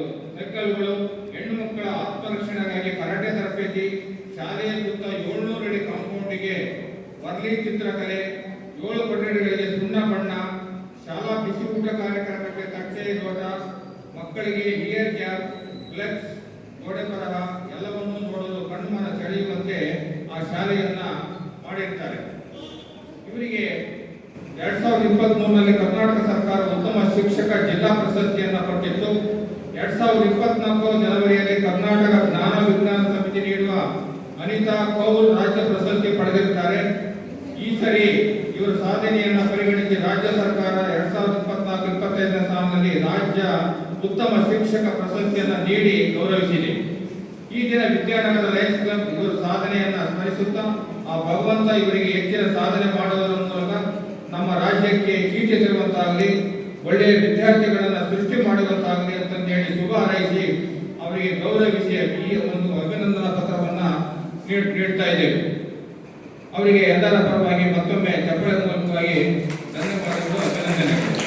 ಒಂದು ಸೈಕಲ್ಗಳು ಹೆಣ್ಣು ಮಕ್ಕಳ ಆತ್ಮರಕ್ಷಣೆಗಾಗಿ ಕರಾಟೆ ತರಬೇತಿ ಶಾಲೆಯ ಸುತ್ತ ಏಳ್ನೂರು ಅಡಿ ಕಾಂಪೌಂಡಿಗೆ ವರ್ಲಿ ಚಿತ್ರಕಲೆ ಏಳು ಕೊಠಡಿಗಳಿಗೆ ಸುಣ್ಣ ಬಣ್ಣ, ಶಾಲಾ ಬಿಸಿಯೂಟ ಕಾರ್ಯಕ್ರಮಕ್ಕೆ ತಟ್ಟೆ ಧ್ವಜ, ಮಕ್ಕಳಿಗೆ ಇಯರ್ ಕ್ಯಾಪ್ ಫ್ಲೆಕ್ಸ್ ಗೋಡೆ ತರಹ ಎಲ್ಲವನ್ನೂ ನೋಡಲು ಕಣ್ಮನ ಸೆಳೆಯುವಂತೆ ಆ ಶಾಲೆಯನ್ನ ಮಾಡಿರ್ತಾರೆ. ಇವರಿಗೆ ಎರಡ್ ಸಾವಿರದ ಇಪ್ಪತ್ತ್ ಮೂರರಲ್ಲಿ ಕರ್ನಾಟಕ ಸರ್ಕಾರ ಉತ್ತಮ ಶಿಕ್ಷಕ ಜಿಲ್ಲಾ ಪ್ರಶಸ್ತಿಯನ್ನ ಕೊಟ್ಟಿತ್ತು. ಎರಡ್ ಸಾವಿರದ ಇಪ್ಪತ್ನಾಲ್ಕು ಜನವರಿಯಲ್ಲಿ ಕರ್ನಾಟಕ ಜ್ಞಾನ ವಿಜ್ಞಾನ ಸಮಿತಿ ನೀಡುವ ಅನಿತಾ ಕೌಲ್ ರಾಜ್ಯ ಪ್ರಶಸ್ತಿ ಪಡೆದಿರುತ್ತಾರೆ. ಈ ಸರಿ ಇವರ ಸಾಧನೆಯನ್ನು ಪರಿಗಣಿಸಿ ರಾಜ್ಯ ಸರ್ಕಾರ ಎರಡ್ ಸಾವಿರದ ಇಪ್ಪತ್ನಾಲ್ಕು, ಇಪ್ಪತ್ತೈದನೇ ಸಾಲಿನಲ್ಲಿ ರಾಜ್ಯ ಉತ್ತಮ ಶಿಕ್ಷಕ ಪ್ರಶಸ್ತಿಯನ್ನು ನೀಡಿ ಗೌರವಿಸಿದೆ. ಈ ದಿನ ವಿದ್ಯಾನಗರ ಲಯನ್ಸ್ ಕ್ಲಬ್ ಇವರ ಸಾಧನೆಯನ್ನ ಸ್ಮರಿಸುತ್ತಾ, ಆ ಭಗವಂತ ಇವರಿಗೆ ಹೆಚ್ಚಿನ ಸಾಧನೆ ಮಾಡುವುದರ ಮೂಲಕ ನಮ್ಮ ರಾಜ್ಯಕ್ಕೆ ಕೀರ್ತಿ ತರುವಂತಾಗಲಿ. ಒಳ್ಳೆಯ ವಿದ್ಯಾರ್ಥಿಗಳನ್ನ ಅವರಿಗೆ ಗೌರವಿಸಿ ಈ ಒಂದು ಅಭಿನಂದನಾ ಪತ್ರವನ್ನ ನೀಡ್- ನೀಡ್ತಾ ಇದ್ದೇವೆ. ಅವರಿಗೆ ಎಲ್ಲರ ಪರವಾಗಿ ಮತ್ತೊಮ್ಮೆ ಚಪ್ಪಳ ಮೂಲಕವಾಗಿ ಧನ್ಯವಾದಗಳು, ಅಭಿನಂದನೆಗಳು.